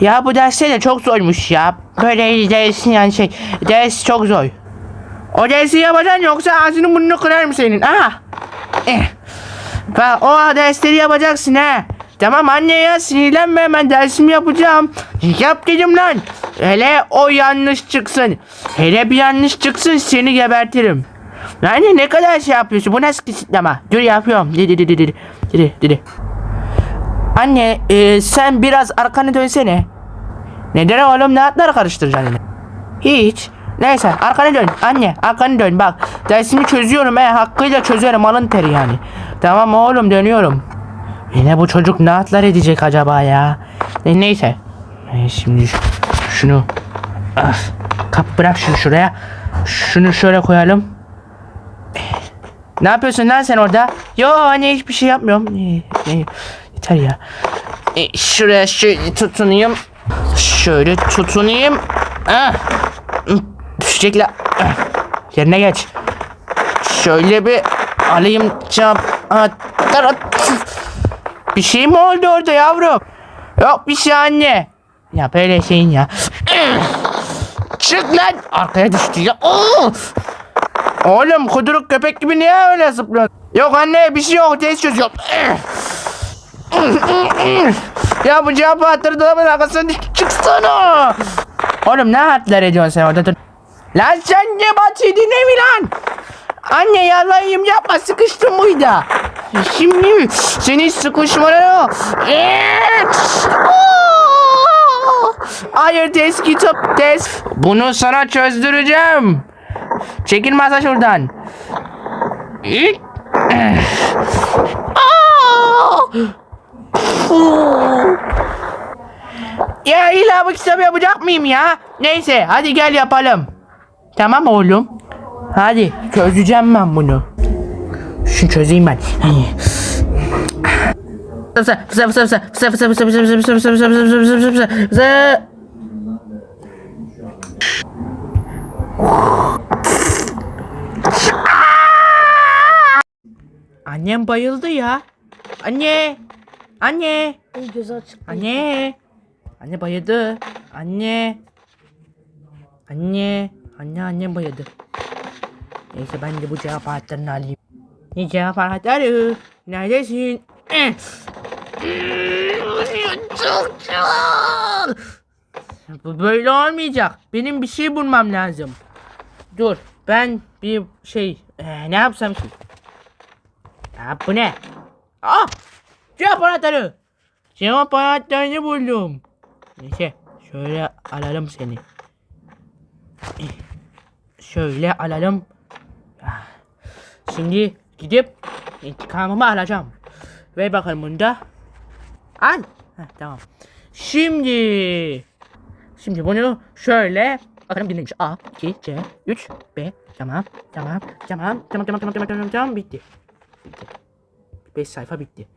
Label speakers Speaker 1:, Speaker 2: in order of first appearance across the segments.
Speaker 1: Ya bu dersler de çok zormuş ya. Böyle dersin yani şey. Ders çok zor. O dersi yapacaksın yoksa ağzını burnunu kırarım senin. Aha. Eh. O dersleri yapacaksın ha. Tamam anne ya sinirlenme hemen dersimi yapacağım. Yap dedim lan. Hele o yanlış çıksın. Hele bir yanlış çıksın seni gebertirim. Anne ne kadar şey yapıyorsun? Bu nasıl kısıtlama? Dur yapıyorum. Didi didi didi. Didi didi. Anne e, sen biraz arkanı dönsene. Neden oğlum ne atlar karıştıracaksın yine? Hiç. Neyse arkanı dön anne arkanı dön bak dersimi çözüyorum he hakkıyla çözerim alın teri yani. Tamam oğlum dönüyorum. Yine bu çocuk ne atlar edecek acaba ya? E, neyse. E, şimdi şunu ah, kap bırak şunu şuraya. Şunu şöyle koyalım. Ne yapıyorsun lan sen orada? Yo anne hiçbir şey yapmıyorum. Yeter ya. E, şuraya şöyle tutunayım. Şöyle tutunayım. Ah. Düşecek la. Ah. Yerine geç. Şöyle bir alayım çap. Bir şey mi oldu orada yavrum? Yok bir şey anne. Ya böyle şeyin ya. Çık lan. Arkaya düştü ya. Oğlum kuduruk köpek gibi niye öyle zıplıyorsun? Yok anne bir şey yok. Test çözüyorum. Ya bu cevap hatırı dolabın arkasına çıksana. Oğlum ne hatlar ediyorsun sen orada? Lan sen ne batırdın evi lan? Anne yalayım yapma sıkıştım buyda. Şimdi seni sıkışmana. Hayır test kitap test. Bunu sana çözdüreceğim. Çekil masa şuradan ya illa bu kitabı yapacak mıyım ya? Neyse hadi gel yapalım. Tamam oğlum. Hadi çözeceğim ben bunu. Şunu çözeyim ben. Annem bayıldı ya. Anne. Anne.
Speaker 2: İyi göz açık.
Speaker 1: Anne. Anne bayıldı. Anne. Anne. Anne annem bayıldı. Neyse ben de bu cevap anahtarını alayım. Ne cevap anahtarı? Neredesin? Eh. Bu böyle olmayacak. Benim bir şey bulmam lazım. Dur. Ben bir şey eh, ne yapsam ki? Ya bu ne? Ah! Cevap anahtarı. Cevap anahtarını buldum. Neyse şöyle alalım seni. Şöyle alalım. Ah. Şimdi gidip intikamımı alacağım. Ver bakalım bunu da. Al. Heh, tamam. Şimdi. Şimdi bunu şöyle bakalım dinlemiş. A, 2, C, 3, B. Tamam. Tamam. Tamam. Tamam tamam tamam tamam tamam tamam bitti. Bitti. 5 sayfa bitti.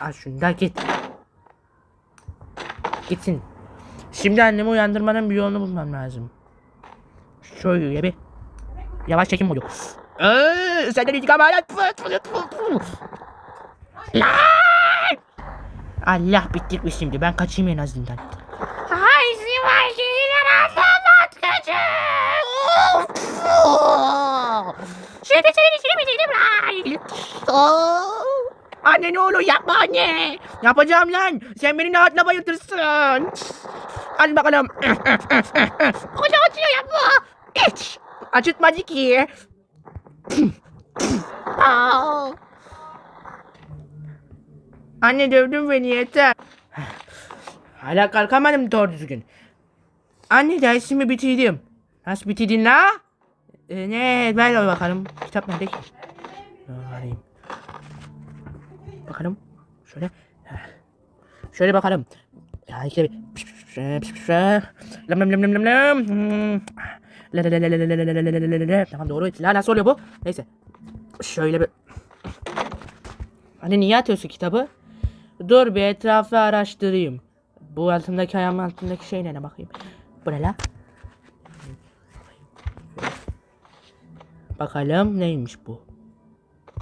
Speaker 1: Al şunu da git. Gitsin. Şimdi annemi uyandırmanın bir yolunu bulmam lazım. Şöyle bir. Yavaş çekim modu. Eee, senden intikam hala. Allah bittik mi şimdi? Ben kaçayım en azından. Şimdi senin işini bitirdim lan. Anne ne olur yapma anne. Yapacağım lan. Sen beni rahatla bayıltırsın. Al bakalım. Hoca acıyor yapma. Hiç. Acıtmadı ki. Anne dövdün beni yeter. Hala kalkamadım doğru düzgün. Anne dersimi bitirdim. Nasıl bitirdin la? Ee, ne ver bakalım. Kitap nerede ki? Arayayım. Bakalım. Şöyle. Şöyle bakalım. Ya işte bir. Lam lam lam lam lam lam. Tamam doğru. La nasıl oluyor bu? Neyse. Şöyle bir. Hani niye atıyorsun kitabı? Dur bir etrafı araştırayım. Bu altındaki ayağımın altındaki şey ne bakayım. Bu ne la? Bakalım neymiş bu?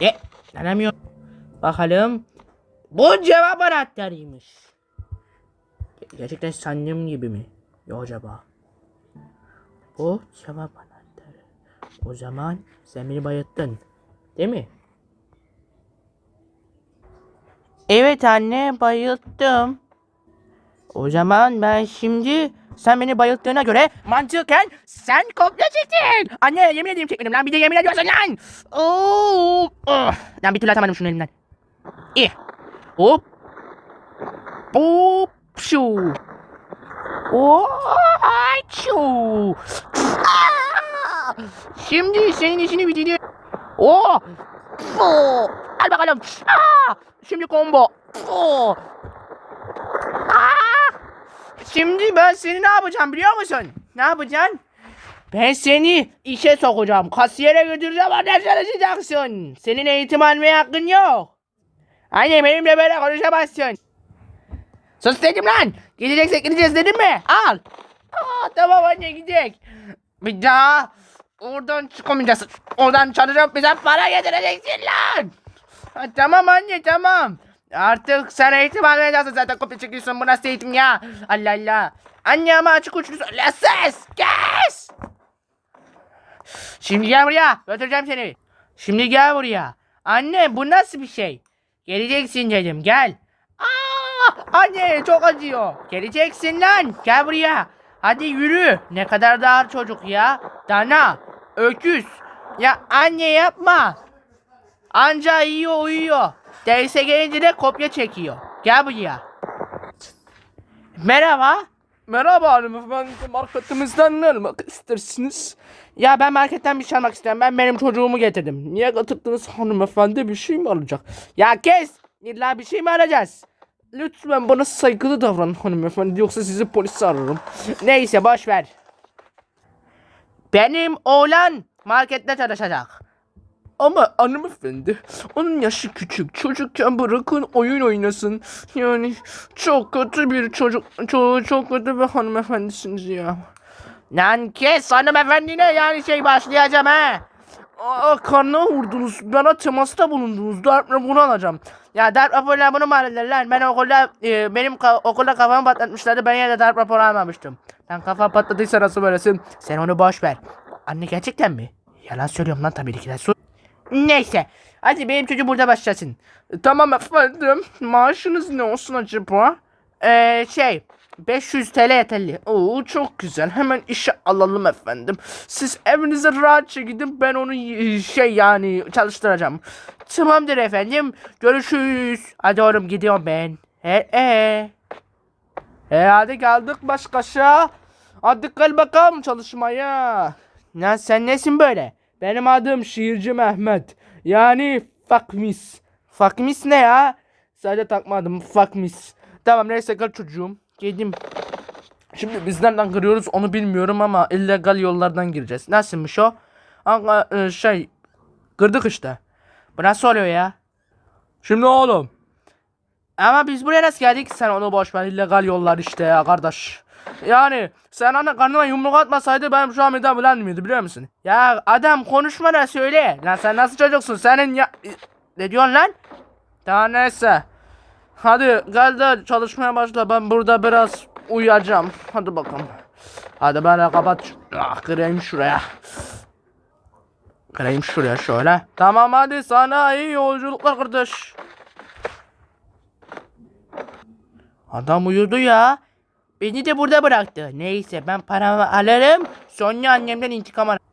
Speaker 1: E, denemiyorum. Bakalım. Bu cevap anahtarıymış. Gerçekten sandığım gibi mi? Yok acaba. Bu cevap anahtarı. O zaman sen beni bayılttın. Değil mi? Evet anne bayılttım. O zaman ben şimdi sen beni bayılttığına göre mantıken sen çektin. Anne yemin ederim çekmedim lan bir de yemin ediyorsun lan. Oo, oh. Lan bir türlü atamadım şunun elinden. İyi. Hop. Hop. Şu. Şu. Şimdi senin işini bitirdim. Oo. Oo. Al bakalım. Aa! Şimdi combo. Oo. Aa! Şimdi ben seni ne yapacağım biliyor musun? Ne yapacaksın? Ben seni işe sokacağım. Kasiyere götüreceğim. Orada çalışacaksın. Senin eğitim almaya yok. Anne benimle böyle konuşamazsın. Sus dedim lan. Gideceksek gideceğiz dedim mi? Al. Aa, tamam anne gidecek. Bir daha oradan çıkamayacaksın. Oradan çalışıp bize para getireceksin lan. Ha, tamam anne tamam. Artık sen eğitim almayacaksın zaten kopya çekiyorsun. Bu nasıl eğitim ya? Allah Allah. Anne ama açık uçlu söyle ses. Kes. Şimdi gel buraya. Götüreceğim seni. Şimdi gel buraya. Anne bu nasıl bir şey? Geleceksin dedim gel. Aa, anne çok acıyor. Geleceksin lan. Gel buraya. Hadi yürü. Ne kadar da ağır çocuk ya. Dana. Öküz. Ya anne yapma. Anca yiyor uyuyor. Derse gelince de kopya çekiyor. Gel buraya. Merhaba.
Speaker 2: Merhaba hanımefendi, marketimizden ne almak istersiniz?
Speaker 1: Ya ben marketten bir şey almak istiyorum. Ben benim çocuğumu getirdim.
Speaker 2: Niye getirdiniz hanımefendi bir şey mi alacak?
Speaker 1: Ya kes. İlla bir şey mi alacağız?
Speaker 2: Lütfen bana saygılı davranın hanımefendi yoksa sizi polise ararım.
Speaker 1: Neyse boş ver. Benim oğlan markette çalışacak.
Speaker 2: Ama hanımefendi onun yaşı küçük çocukken bırakın oyun oynasın. Yani çok kötü bir çocuk çok, çok kötü bir hanımefendisiniz ya.
Speaker 1: Lan kes hanımefendine yani şey başlayacağım ha.
Speaker 2: Aa, karnına vurdunuz bana temasta bulundunuz darp bunu alacağım.
Speaker 1: Ya darp raporuyla bunu mu alırlar lan? Ben okulda e, benim ka- okulda kafamı patlatmışlardı. Ben yine de darp raporu almamıştım. Lan kafa patladıysa nasıl böylesin? Sen onu boş ver. Anne gerçekten mi? Yalan söylüyorum lan tabii ki de. Sus. Neyse. Hadi benim çocuğum burada başlasın.
Speaker 2: Tamam efendim maaşınız ne olsun acaba?
Speaker 1: Ee, şey 500 TL yeterli.
Speaker 2: Oo çok güzel. Hemen işe alalım efendim. Siz evinize rahatça gidin. Ben onu şey yani çalıştıracağım.
Speaker 1: Tamamdır efendim. Görüşürüz. Hadi oğlum gidiyorum ben. He he.
Speaker 2: E hadi geldik baş başa. Hadi gel bakalım çalışmaya.
Speaker 1: Lan sen nesin böyle?
Speaker 2: Benim adım şiirci Mehmet. Yani Fakmis.
Speaker 1: Fakmis ne ya?
Speaker 2: Sadece takmadım Fakmis. Tamam neyse gel çocuğum.
Speaker 1: Girdim.
Speaker 2: Şimdi biz nereden giriyoruz onu bilmiyorum ama illegal yollardan gireceğiz.
Speaker 1: Nasılmış o?
Speaker 2: Ama e, şey kırdık işte.
Speaker 1: Bu nasıl oluyor ya?
Speaker 2: Şimdi oğlum
Speaker 1: Ama biz buraya nasıl geldik?
Speaker 2: Sen onu boş ver illegal yollar işte ya kardeş. Yani sen ana karnıma yumruk atmasaydı ben şu an midem bulanmıyordu biliyor musun?
Speaker 1: Ya adam konuşma da söyle. Lan sen nasıl çocuksun? Senin ya... Ne diyorsun lan?
Speaker 2: Daha neyse. Hadi gel de çalışmaya başla ben burada biraz uyuyacağım. Hadi bakalım. Hadi ben kapat. Ah, kırayım şuraya. Kırayım şuraya şöyle. Tamam hadi sana iyi yolculuklar kardeş.
Speaker 1: Adam uyudu ya. Beni de burada bıraktı. Neyse ben paramı alırım. Sonra annemden intikam alırım.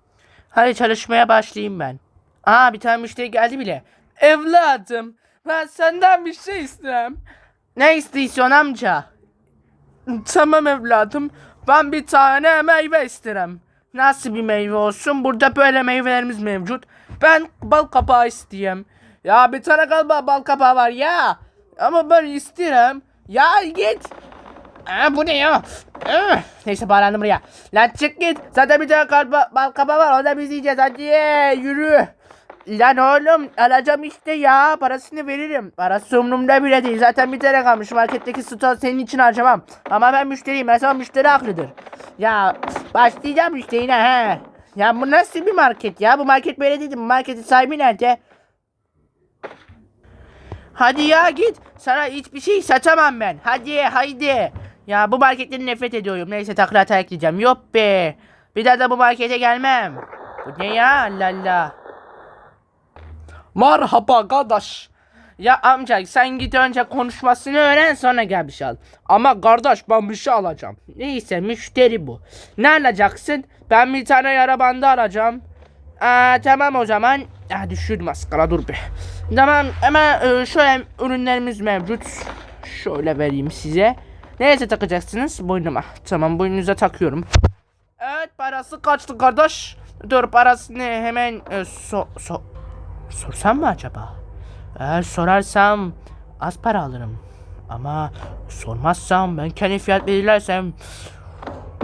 Speaker 1: Hadi çalışmaya başlayayım ben. Aa bir tane müşteri geldi bile.
Speaker 2: Evladım ben senden bir şey isterim.
Speaker 1: Ne istiyorsun amca?
Speaker 2: Tamam evladım ben bir tane meyve isterim.
Speaker 1: Nasıl bir meyve olsun? Burada böyle meyvelerimiz mevcut.
Speaker 2: Ben bal kabağı isteyeyim. Ya bir tane galiba bal kabağı var ya. Ama ben isterim.
Speaker 1: Ya git. Aa, bu ne ya? Aa, Neyse bağlandım buraya. Lan çık git. Zaten bir tane kalba, bal kaba var. O da biz yiyeceğiz. Hadi yürü. Lan oğlum alacağım işte ya. Parasını veririm. Parası umurumda bile değil. Zaten bir tane kalmış. Marketteki stok senin için harcamam. Ama ben müşteriyim. Mesela müşteri haklıdır. Ya başlayacağım işte yine he. Ya bu nasıl bir market ya? Bu market böyle değil. Bu marketin sahibi nerede? Hadi ya git. Sana hiçbir şey satamam ben. Hadi haydi. Ya bu marketten nefret ediyorum. Neyse takla hata ekleyeceğim. Yok be. Bir daha da bu markete gelmem. Bu ne ya Allah Allah.
Speaker 2: Merhaba kardeş.
Speaker 1: Ya amca sen git önce konuşmasını öğren sonra gel bir şey al.
Speaker 2: Ama kardeş ben bir şey alacağım.
Speaker 1: Neyse müşteri bu. Ne alacaksın? Ben bir tane yara bandı alacağım. Aa, tamam o zaman. Ya düşürdüm maskara dur be. Tamam hemen e, şöyle ürünlerimiz mevcut. Şöyle vereyim size. Neyse takacaksınız? Boynuma. Tamam boynunuza takıyorum. Evet parası kaçtı kardeş? Dur parasını hemen e, so, so, sorsam mı acaba? Eğer sorarsam az para alırım. Ama sormazsam ben kendi fiyat belirlersem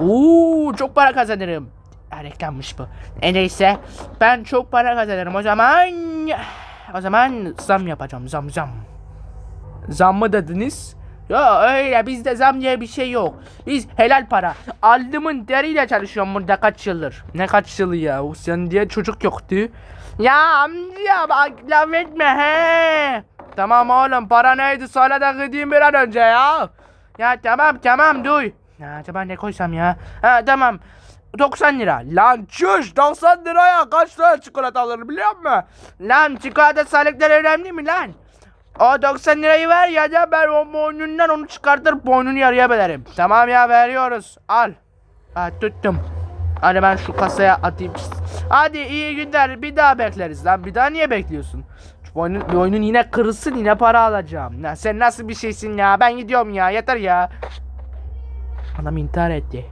Speaker 1: Oo, çok para kazanırım. Ha, reklammış bu. E, neyse ben çok para kazanırım o zaman o zaman zam yapacağım zam zam.
Speaker 2: Zam mı dediniz?
Speaker 1: Ya öyle bizde zam diye bir şey yok. Biz helal para. Aldımın deriyle çalışıyorum burada kaç yıldır.
Speaker 2: Ne kaç yılı ya? Sen diye çocuk yoktu.
Speaker 1: Ya amca bak laf etme he.
Speaker 2: Tamam oğlum para neydi söyle de gideyim bir an önce ya.
Speaker 1: Ya tamam tamam duy. Ya acaba ne koysam ya? Ha tamam. 90 lira.
Speaker 2: Lan çüş 90 liraya kaç tane çikolata alır biliyor musun?
Speaker 1: Lan çikolata sağlıkları önemli mi lan? O 90 lirayı ver ya da ben o boynundan onu çıkartır boynunu yarıya bölerim. Tamam ya veriyoruz. Al. Ha tuttum. Hadi ben şu kasaya atayım. Hadi iyi günler. Bir daha bekleriz lan. Bir daha niye bekliyorsun? Boynun, boynun yine kırılsın yine para alacağım. Ya sen nasıl bir şeysin ya? Ben gidiyorum ya. Yeter ya. Adam intihar etti.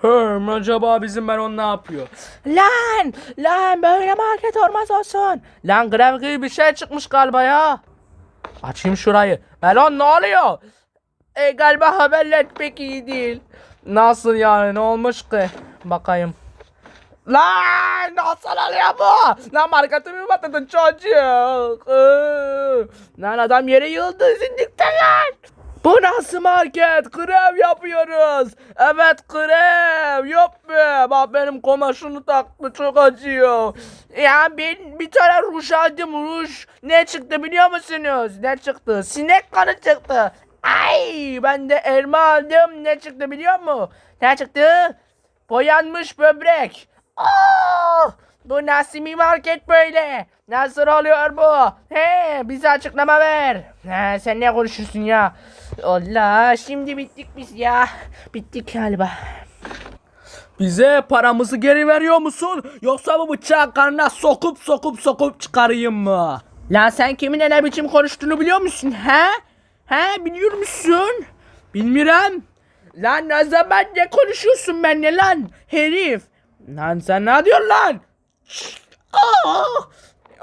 Speaker 2: Hım acaba bizim ben on ne yapıyor?
Speaker 1: Lan! Lan böyle market olmaz olsun. Lan grev gibi bir şey çıkmış galiba ya. Açayım şurayı. Melon ne oluyor? E galiba haberler pek iyi değil.
Speaker 2: Nasıl yani ne olmuş ki? Bakayım.
Speaker 1: Lan nasıl oluyor bu? Lan marketimi batırdın çocuk. Lan adam yere yıldı zindikten lan.
Speaker 2: Bu nasıl market? Grev yapıyoruz. Evet grev. Yok be. Bak benim koma şunu taktı çok acıyor.
Speaker 1: Ya ben bir tane ruj aldım ruj. Ne çıktı biliyor musunuz? Ne çıktı? Sinek kanı çıktı. Ay ben de elma aldım. Ne çıktı biliyor musun? Ne çıktı? Boyanmış böbrek. Oh! Bu nasıl bir market böyle? Nasıl oluyor bu? He, bize açıklama ver. He, sen ne konuşuyorsun ya? Allah, şimdi bittik biz ya. Bittik galiba.
Speaker 2: Bize paramızı geri veriyor musun? Yoksa bu bıçağı karnına sokup sokup sokup çıkarayım mı?
Speaker 1: Lan sen kiminle ne biçim konuştuğunu biliyor musun he? He biliyor musun?
Speaker 2: Bilmiyorum.
Speaker 1: Lan ne zaman ne konuşuyorsun benimle lan herif?
Speaker 2: Lan sen ne diyorsun lan? Aa!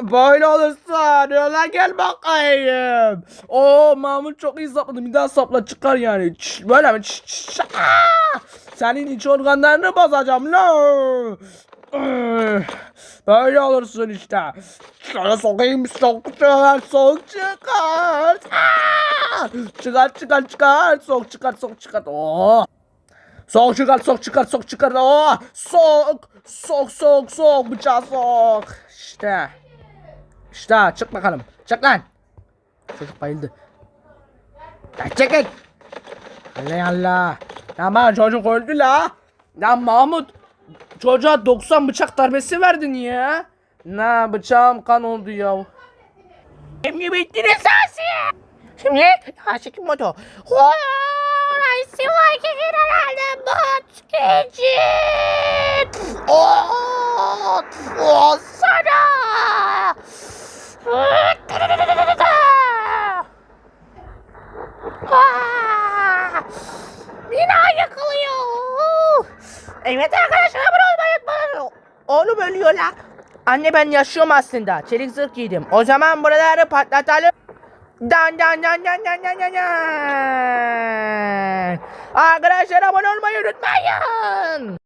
Speaker 2: Böyle olursa diyorlar gel bakayım. Oo Mahmut çok iyi sapladı. Bir daha sapla çıkar yani. Çş, böyle mi? Çş, çş! Senin iç organlarını bozacağım. Üh, Böyle olursun işte. Şöyle sokayım sok çıkar sok çıkar. Aa! Çıkar çıkar çıkar. Sok çıkar sok çıkar. Oo. Sok çıkar sok çıkar sok çıkar. Oo. Sok sok sok sok bıçağı sok. İşte. İşte çık bakalım. Çık lan. Çocuk bayıldı. Lan çekil. Allah Allah. Tamam çocuk öldü la. Lan Mahmut. Çocuğa 90 bıçak darbesi verdin ya. Ne bıçağım kan oldu ya.
Speaker 1: Şimdi bittiniz sensin. Şimdi Haşikim moto. Orası var ki herhalde bot geçit. Oh, oh sana. Ah, Bina yıkılıyor. Evet arkadaşlar abone olmayı unutmayın. Oğlum ölüyor la. Anne ben yaşıyorum aslında. Çelik zırh giydim. O zaman buraları patlatalım. Dan dan dan dan dan dan dan dan. Arkadaşlar abone olmayı unutmayın.